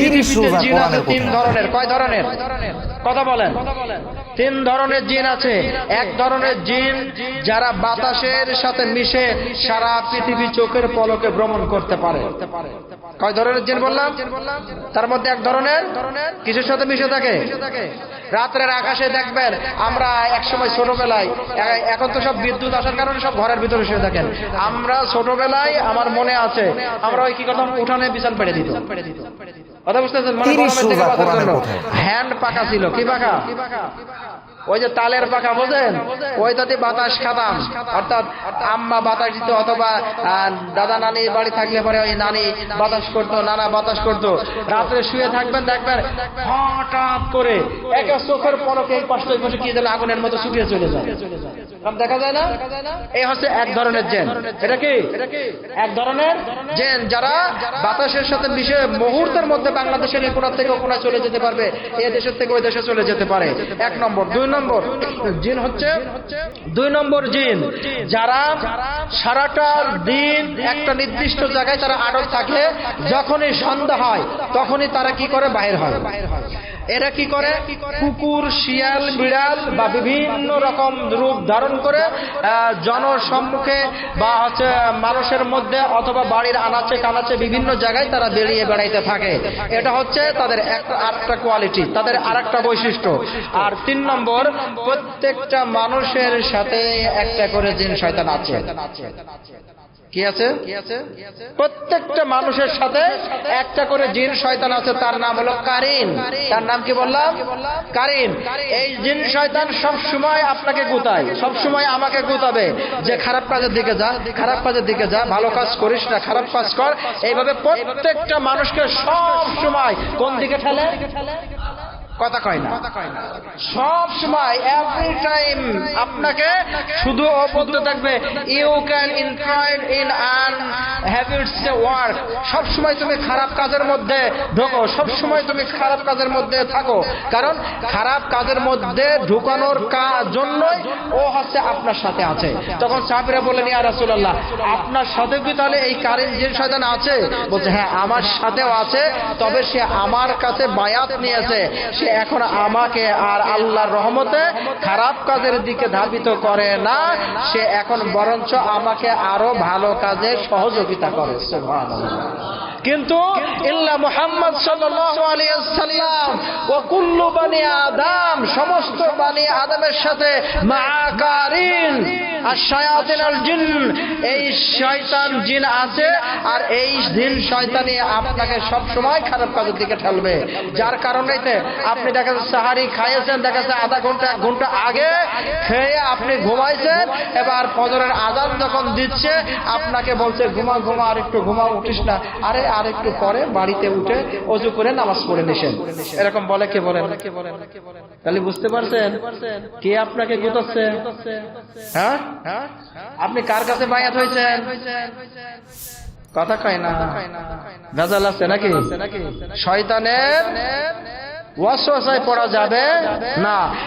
তিরিশ রোজা কোরআনের তিন কথা। ধরনের। কয় ধরনের? কথা বলেন। তিন ধরনের জিন আছে। এক ধরনের জিন যারা বাতাসের সাথে মিশে সারা পৃথিবী চোখের পলকে ভ্রমণ করতে পারে। কয় ধরনের জিন বললাম? তার মধ্যে এক ধরনের কিসের সাথে মিশে থাকে? রাত্রের আকাশে দেখবেন আমরা এক সময় ছোটবেলায় এখন তো সব বিদ্যুৎ আসার কারণে সব ঘরের ভিতরে শুয়ে থাকেন। আমরা ছোটবেলায় আমার মনে আছে আমরা ওই কি করতাম? উঠানে বিছান পেড়ে দিত। কথা বুঝতেছেন? মানে। হ্যান্ড পাকা ছিল। কি পাকা? ওই যে তালের পাকা বোঝেন? ওইটাতে বাতাস খাতাম। অর্থাৎ আম্মা বাতাস দিত অথবা দাদা নানি বাড়ি থাকলে পরে ওই নানি বাতাস করতো নানা বাতাস করতো। রাত্রে শুয়ে থাকবেন দেখবেন হঠাৎ করে একে চোখের পলকে এই পাশে ওই পাশে কি যেন আগুনের মতো শুকিয়ে চলে যায়। দেখা যায় না? এই হচ্ছে এক ধরনের জেন এটা কি? এক ধরনের জেন যারা বাতাসের সাথে মিশে মুহূর্তের মধ্যে বাংলাদেশের কোনার থেকে কোনায় চলে যেতে পারবে এ দেশের থেকে ওই দেশে চলে যেতে পারে। এক নম্বর। দুই নম্বর। জিন হচ্ছে দুই নম্বর জিন। যারা সারাটা দিন একটা নির্দিষ্ট জায়গায় তারা আটক থাকে যখনই সন্ধ্যা হয়, তখনই তারা কি করে? বাইর হয়। এরা কি করে? কুকুর, শিয়াল, বিড়াল বা বিভিন্ন রকম রূপ ধারণ করে জনসম্মুখে বা হচ্ছে মানুষের মধ্যে অথবা বাড়ির আনাচে কানাচে বিভিন্ন জায়গায় তারা বেরিয়ে বেড়াইতে থাকে। এটা হচ্ছে তাদের একটা আরেকটা কোয়ালিটি, তাদের আরেকটা বৈশিষ্ট্য। আর তিন নম্বর, প্রত্যেকটা মানুষের সাথে একটা করে জিন শয়তান আছে। কি আছে? প্রত্যেকটা মানুষের সাথে একটা করে জিন শয়তান আছে তার নাম হলো কারিন। তার নাম কি বললাম? কারিন। এই জিন শয়তান সব সময় আপনাকে গুতায় সব সময় আমাকে গুতাবে। যে খারাপ কাজের দিকে যা খারাপ কাজের দিকে যা ভালো কাজ করিস না খারাপ কাজ কর। এইভাবে প্রত্যেকটা মানুষকে সব সময় কোন দিকে ঠেলে? কথা কয় না। সব সময় এভরি টাইম আপনাকে শুধু বলতে থাকবে। You can increase in an habits work সব সময় তুমি খারাপ কাজের মধ্যে ঢোকো। সব সময় তুমি খারাপ কাজের মধ্যে থাকো। কারণ খারাপ কাজের মধ্যে ঢুকানোর জন্যই ও হচ্ছে আপনার সাথে আছে। তখন সাহাবীরা বললেন, ইয়া রাসূলুল্লাহ, আপনার সাথে কি তাহলে এই কারেন্ট যে শয়তান আছে? বলছে হ্যাঁ আমার সাথেও আছে, তবে সে আমার কাছে বায়াত নিয়েছে। সে এখন আমাকে আর আল্লাহর রহমতে খারাপ কাজের দিকে ধাবিত করে না সে এখন বরঞ্চ আমাকে আরও ভালো কাজে সহযোগিতা করে। কিন্তু ইল্লা মোহাম্মদ সাল্লাহ আলিয়া সাল্লাম ও কুল্লু বানি আদম, সমস্ত বানি আদমের সাথে এই শয়তান জিন আছে, আর এই জিন শয়তানি আপনাকে সব সময় খারাপ কাজের দিকে ঠেলবে। যার কারণেতে আপনি দেখা সাহারি খাইয়েছেন, দেখা আধা ঘণ্টা, এক ঘণ্টা আগে খেয়ে আপনি ঘুমাইছেন, এবার ফজরের আজান যখন দিচ্ছে, আপনাকে বলছে, ঘুমা ঘুমা, আর একটু ঘুমা, উঠিস না। আরে, আর একটু পরে বাড়িতে উঠে অজু করে নামাজ পড়ে নিছেন এরকম বলে কে বলেন। তাহলে বুঝতে পারছেন? কে আপনাকে গুতাচ্ছে? হ্যাঁ? আপনি কার কাছে বায়াত হয়েছেন? কথা কয় না। ভেজাল আছে নাকি? শয়তানের ওয়াসওয়াসায় পড়া যাবে না।